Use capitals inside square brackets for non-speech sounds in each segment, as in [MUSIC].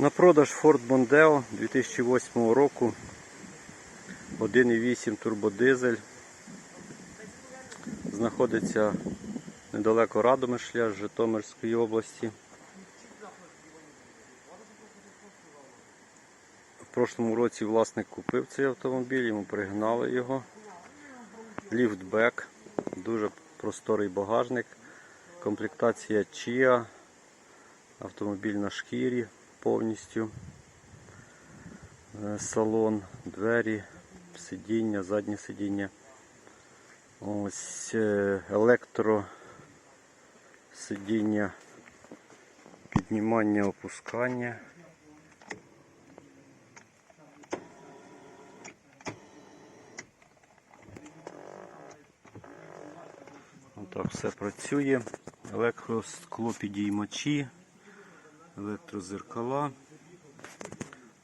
На продаж Ford Mondeo 2008 року 1,8 турбодизель. Знаходиться недалеко Радомишля з Житомирської області. В прошлому році власник купив цей автомобіль, йому пригнали його. Ліфтбек, дуже просторий багажник, комплектація Chia, автомобіль на шкірі повністю, Е, салон, двері, сидіння, заднє сидіння. Ось е, електро сидіння, піднімання, опускання. Отак все працює. Електросклопідіймачі, електрозеркала,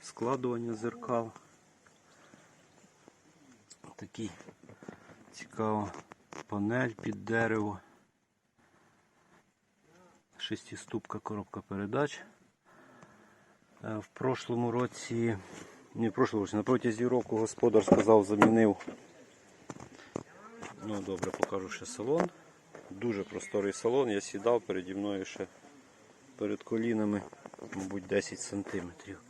складування зеркал. Такий цікава панель під дерево. Шестиступка коробка передач. Е, В прошлому році, не в прошлому році, на протязі року господар сказав, замінив. Ну добре, покажу ще салон. Дуже просторий салон. Я сідав переді мною ще перед колінами, мабуть, 10 сантиметрів.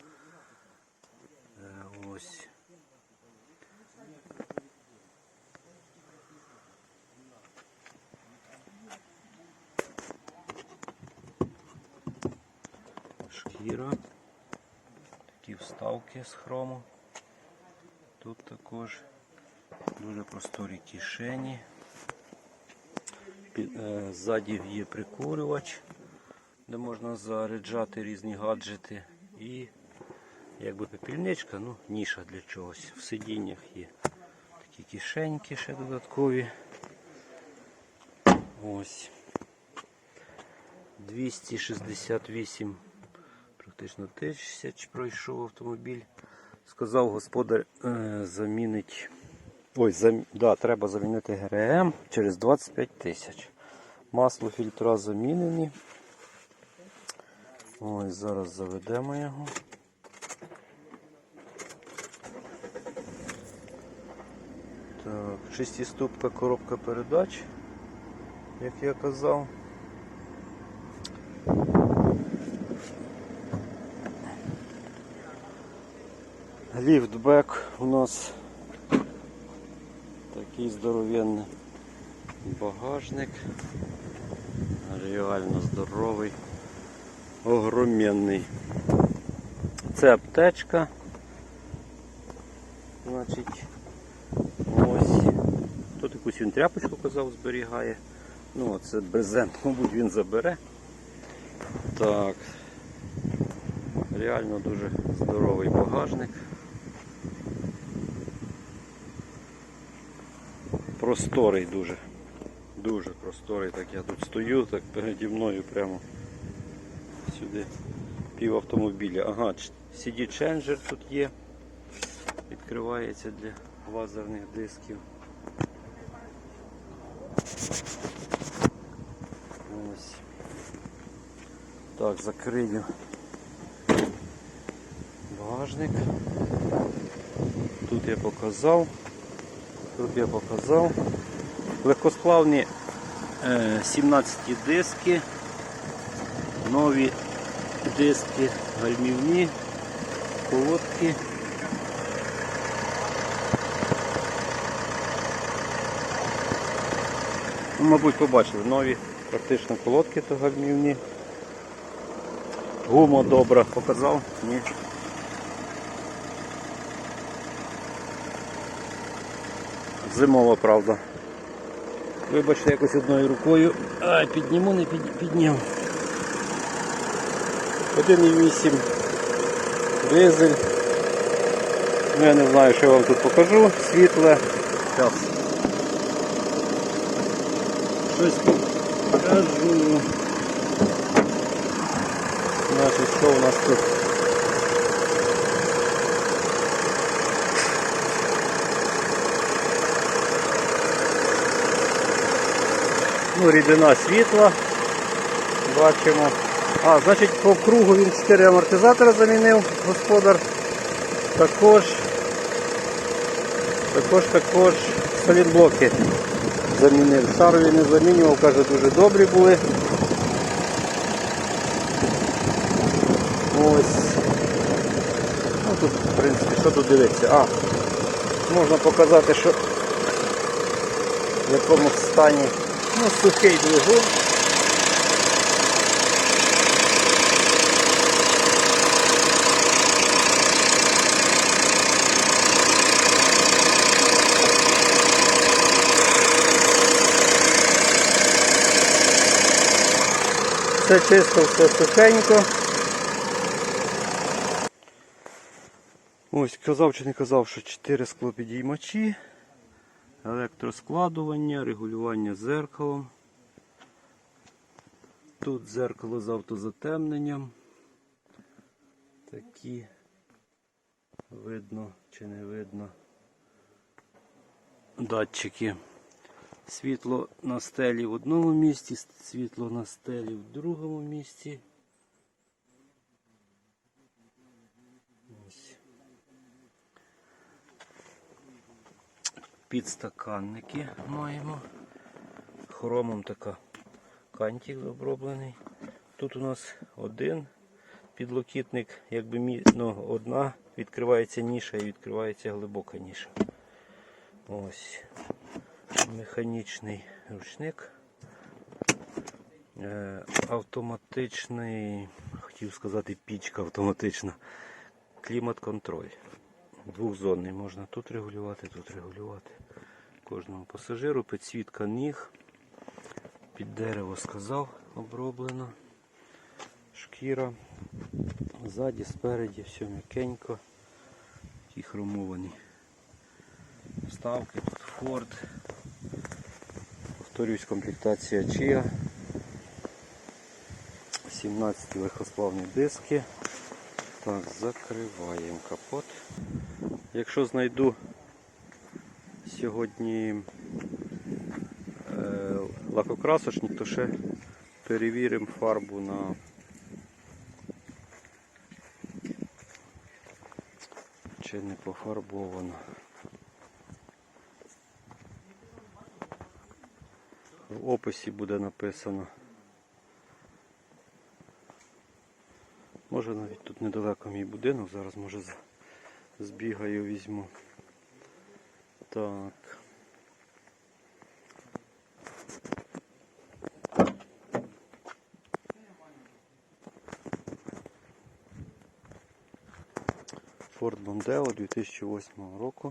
Е, Ось. Шкіра. Такі вставки з хрому. Тут також дуже просторі кишені. Е, Ззаді є прикурювач, де можна заряджати різні гаджети. І якби пепільничка, ну, ніша для чогось. В сидіннях є такі кишеньки ще додаткові. Ось. 268 практично тисяч пройшов автомобіль. Сказав господар, е, замінить. Ой, зам... да, треба замінити ГРМ через 25 тисяч. Масло фільтра замінені. Ось зараз заведемо його. Так, шестиступка коробка передач, як я казав. Ліфтбек у нас такий здоровенний багажник. Реально здоровий, огроменний. Це аптечка. Значить, ось. Тут якусь він тряпочку казав, зберігає. Ну, це брезент, [LAUGHS] мабуть, він забере. Так. Реально дуже здоровий багажник. Просторий дуже. Дуже просторий. Так я тут стою, так переді мною прямо сюди пів автомобіля. Ага, CD ченджер тут є. Відкривається для лазерних дисків. Ось. Так, закрию багажник. Тут я показав. Тут я показав. Легкосплавні е, 17 диски, нові диски гальмівні, колодки. Ну, мабуть, побачили нові практично колодки то гальмівні. Гума добра показав? Ні. Зимова, правда. Вибачте, якось одною рукою. Ай, підніму, не під, підняв. 1,8 дизель. Ну, я не знаю, що я вам тут покажу. Світле. Зараз. Щось покажу. Значить, що у нас тут? Ну, рідина світла. Бачимо. А, значить по кругу він 4 амортизатори замінив господар. Також, також, також солідблоки замінив. Шарові не замінював, каже, дуже добрі були. Ось. Ну тут, в принципі, що тут дивитися? А, можна показати, що в якому стані ну, сухий двигун. Все чисто, все сухенько. Ось казав чи не казав, що 4 склопідіймачі, електроскладування, регулювання зеркалом. Тут зеркало з автозатемненням. Такі видно чи не видно датчики. Світло на стелі в одному місці, світло на стелі в другому місці. Підстаканники маємо. Хромом така кантик оброблений. Тут у нас один підлокітник, якби ну, одна відкривається ніша і відкривається глибока ніша. Ось механічний ручник. Е, Автоматичний, хотів сказати, пічка автоматична. Клімат-контроль. Двохзонний можна тут регулювати, тут регулювати. Кожному пасажиру, підсвітка ніг. Під дерево сказав, оброблено. Шкіра. Ззаді, спереді, все м'якенько. Ті хромовані вставки, тут Ford. Повторюсь, комплектація Chia. 17 легкосплавні диски. Так, закриваємо капот. Якщо знайду сьогодні е, лакокрасочник, то ще перевіримо фарбу на чи не пофарбовано. В описі буде написано. Може навіть тут недалеко мій будинок, зараз може збігаю, візьму. Так. Ford Mondeo 2008 року.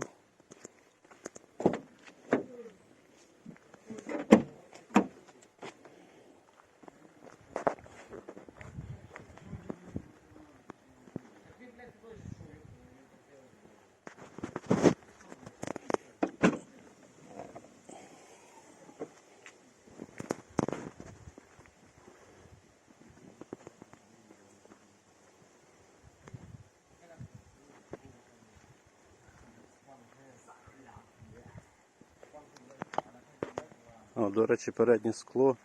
А, до речі, переднє скло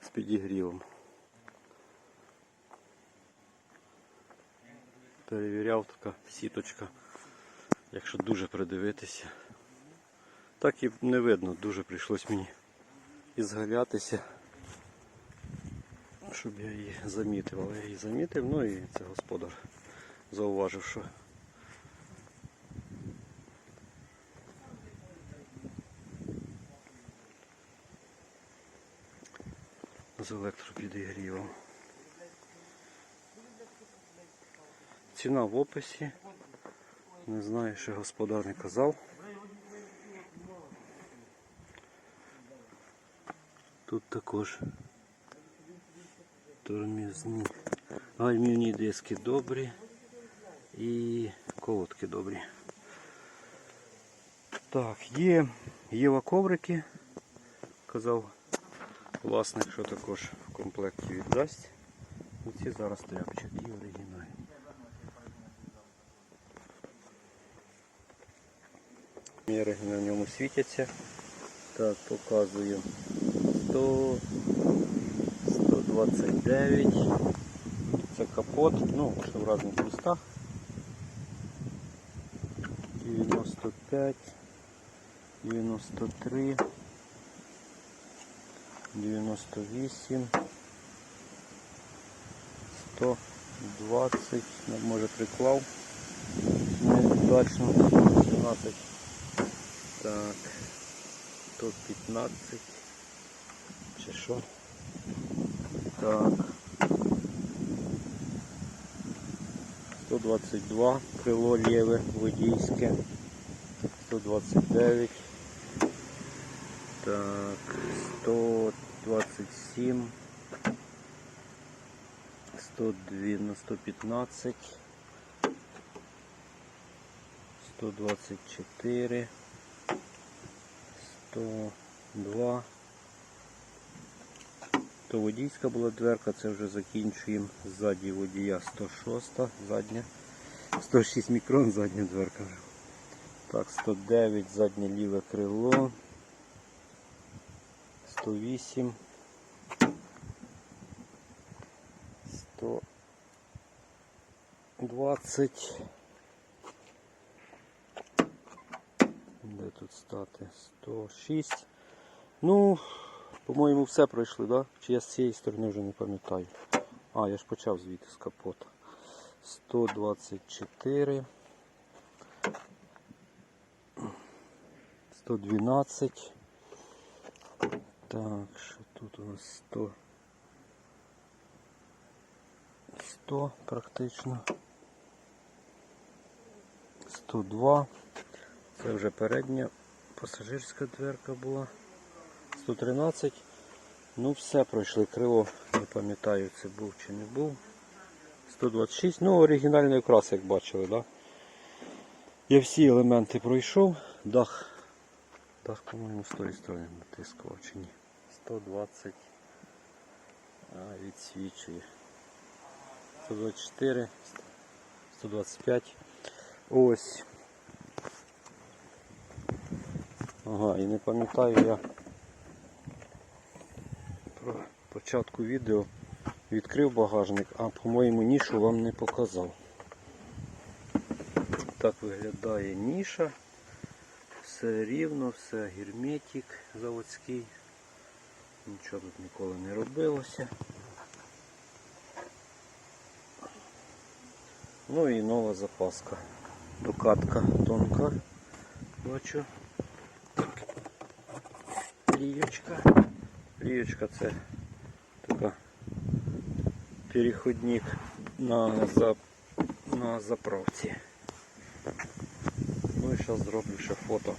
з підігрівом. Перевіряв така сіточка, якщо дуже придивитися. Так і не видно, дуже прийшлось мені ізгалятися, щоб я її замітив. Але я її замітив, ну і це господар зауважив, що з електропідігрівом. Ціна в описі. Не знаю, що господар не казав. Тут також тормізні гальмівні диски добрі і колодки добрі. Так, є Єва коврики, казав власник, що також комплекті віддасть. Оці зараз тряпчик і оригінальні. Міри на ньому світяться. Так, показую 100, 129, Це капот, ну, ще в різних містах. 95, 93, 98, 120, ну, може приклав. Неудачно. 17. Так. 115. Чи що? Так. 122 крило ліве водійське. 129. Так, 127. 102, 115. 124. 102. То водійська була дверка, це вже закінчуємо. Ззаді водія 106, задня. 106 мікрон, задня дверка. Так, 109, заднє ліве крило. 108. 120. Де тут стати? 106. Ну, по-моєму, все пройшли, да? Чи я з цієї сторони вже не пам'ятаю. А, я ж почав звідти з капота. 124. 112. Так, що тут у нас 100. 100 практично. 102. Це вже передня пасажирська дверка була. 113. Ну все пройшли. Крило, не пам'ятаю, це був чи не був. 126. Ну, оригінальний окрас, як бачили, да? Я всі елементи пройшов. Дах. Дах, по-моєму, з тої сторони натискував чи ні. 120. А, відсвічує. 124, 125. Ось. Ага, і не пам'ятаю я про початку відео відкрив багажник, а по-моєму нішу вам не показав. Так виглядає ніша. Все рівно, все герметик заводський. Нічого тут ніколи не робилося. Ну і нова запаска. Докатка тонка. Бачу. Лієчка. Лієчка це така переходник на, зап... на заправці. Ну і зараз зроблю ще фото.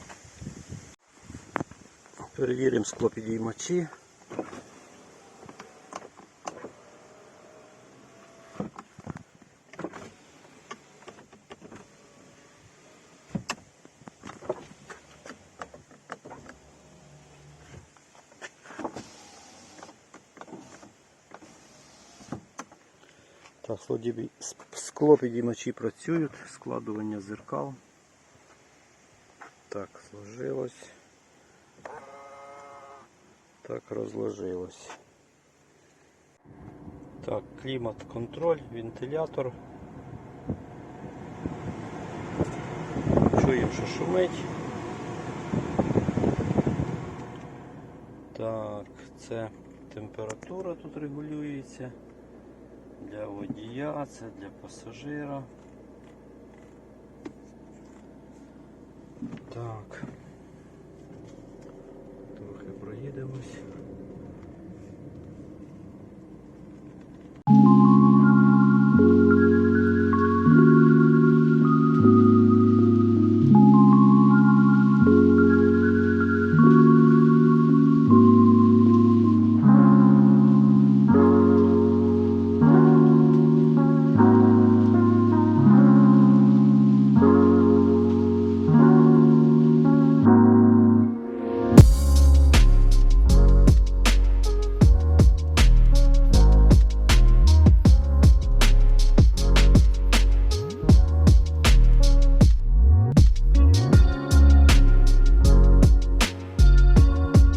Перевіримо склопідіймачі. Склопідіймачі працюють, складування зеркал. Так, сложилось. Так, розложилось. Так, клімат контроль, вентилятор. Чуємо, що шумить. Так, це температура тут регулюється. Для водія, це для пасажира. Так. Трохи проїдемось.